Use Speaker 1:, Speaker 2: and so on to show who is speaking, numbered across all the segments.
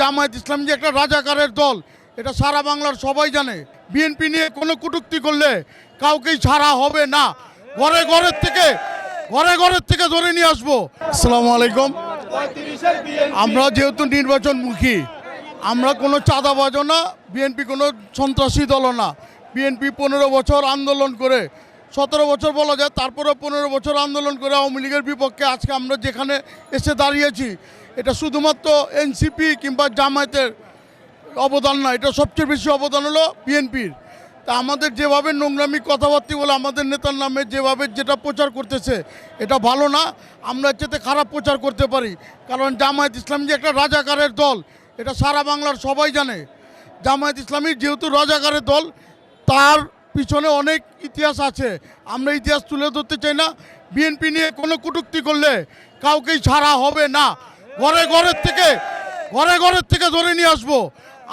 Speaker 1: জামায়াত ইসলাম যে একটা রাজাকারের দল। এটা সারা বাংলার সবাই জানে। বিএনপি নিয়ে কোনো কটূক্তি করলে কাউকেই ছাড়া হবে না। ঘরে ঘরের থেকে, ঘরে ঘরের থেকে ধরে নিয়ে আসব। আসসালামু আলাইকুম। আমরা যেহেতু নির্বাচনমুখী, আমরা কোনো চাঁদাবাজও না, বিএনপি কোনো সন্ত্রাসী দলও না। বিএনপি পনেরো বছর আন্দোলন করে, সতেরো বছর বলা যায় তারপরে পনেরো বছর আন্দোলন করে আওয়ামী লীগের বিপক্ষে আজকে আমরা যেখানে এসে দাঁড়িয়েছি এটা শুধুমাত্র এনসিপি কিংবা জামায়াতের অবদান না এটা সবচেয়ে বেশি অবদান হলো বিএনপির তা আমাদের যেভাবে নোংরামি কথাবার্তা বলে আমাদের নেতার নামে যেভাবে যেটা প্রচার করতেছে, এটা ভালো না। আমরা যাতে খারাপ প্রচার করতে পারি। কারণ জামায়াত ইসলাম যে একটা রাজাকারের দল, এটা সারা বাংলার সবাই জানে। জামায়াত ইসলামী যেহেতু রাজাকারের দল, তার পিছনে অনেক ইতিহাস আছে। আমরা ইতিহাস তুলে ধরতে চাই না। বিএনপি নিয়ে কোনো কটূক্তি করলে কাউকেই ছাড়া হবে না। ঘরে ঘরের থেকে, ঘরে ঘরের থেকে ধরে নিয়ে আসব।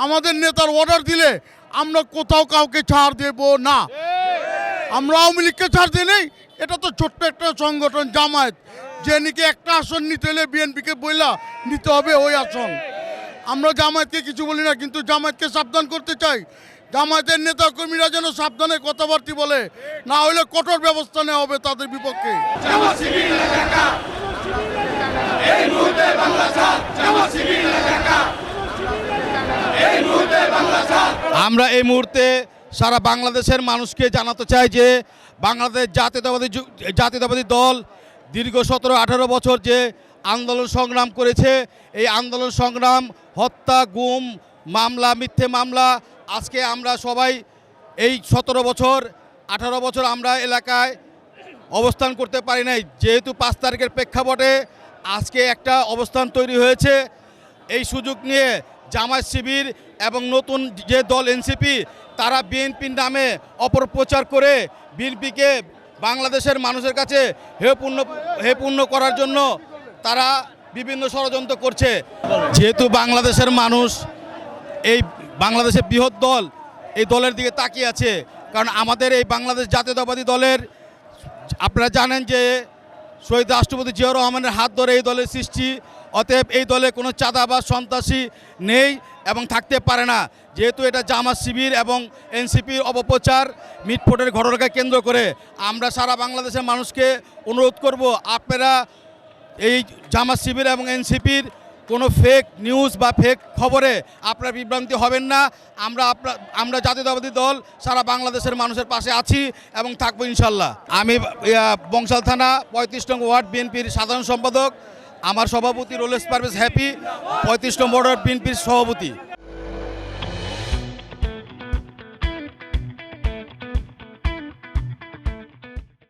Speaker 1: আমাদের নেতার অর্ডার দিলে আমরা কোথাও কাউকে ছাড় দেব না। আমরা আওয়ামী লীগকে ছাড় দিই নেই, এটা তো ছোট্ট একটা সংগঠন, জামায়াত। যে নাকি একটা আসন নিতে হলে বিএনপিকে বইলা নিতে হবে ওই আসন। আমরা জামায়াতকে কিছু বলি না, কিন্তু জামায়াতকে সাবধান করতে চাই। জামায়াতের নেতা কর্মীরা যেন সাবধানে কথাবার্তা বলে, না হলে কঠোর ব্যবস্থা নেওয়া হবে তাদের বিপক্ষে।
Speaker 2: আমরা এই মুহূর্তে সারা বাংলাদেশের মানুষকে জানাতে চাই যে বাংলাদেশ জাতীয়তাবাদী জাতীয়তাবাদী দল দীর্ঘ সতেরো, আঠারো বছর যে আন্দোলন সংগ্রাম করেছে, এই আন্দোলন সংগ্রাম, হত্যা, গুম, মামলা, মিথ্যে মামলা, আজকে আমরা সবাই এই সতেরো বছর, আঠারো বছর আমরা এলাকায় অবস্থান করতে পারি নাই। যেহেতু পাঁচ তারিখের প্রেক্ষাপটে আজকে একটা অবস্থান তৈরি হয়েছে। এই সুযোগ নিয়ে জামায়াত শিবির এবং নতুন যে দল এনসিপি তারা বিএনপির নামে অপপ্রচার করে বিএনপিকে বাংলাদেশের মানুষের কাছে হেপূর্ণ হেপূর্ণ করার জন্য তারা বিভিন্ন ষড়যন্ত্র করছে। যেহেতু বাংলাদেশের মানুষ এই বাংলাদেশের বৃহৎ দল, এই দলের দিকে তাকিয়ে আছে। কারণ আমাদের এই বাংলাদেশ জাতীয়তাবাদী দলের, আপনারা জানেন যে শহীদ রাষ্ট্রপতি জিয়াউর রহমানের হাত ধরে এই দলের সৃষ্টি, অতএব এই দলে কোনো চাঁদা বা সন্ত্রাসী নেই এবং থাকতে পারে না। যেহেতু এটা জামাত শিবির এবং এনসিপির অপপ্রচার, মিটফোটের ঘটনাকে কেন্দ্র করে আমরা সারা বাংলাদেশের মানুষকে অনুরোধ করব, আপনারা এই জামাত শিবির এবং এনসিপির কোনো ফেক নিউজ বা ফেক খবরে আপনার বিভ্রান্তি হবেন না। আমরা আপনার আমরা জাতীয়তাবাদী দল, সারা বাংলাদেশের মানুষের পাশে আছি এবং থাকব ইনশাল্লাহ। আমি বংশাল থানা, পঁয়ত্রিশ নং ওয়ার্ড বিএনপির সাধারণ সম্পাদক। আমার সভাপতি রোলেস পারভেজ হ্যাপি, পঁয়ত্রিশ নম্বর বিএনপির সভাপতি।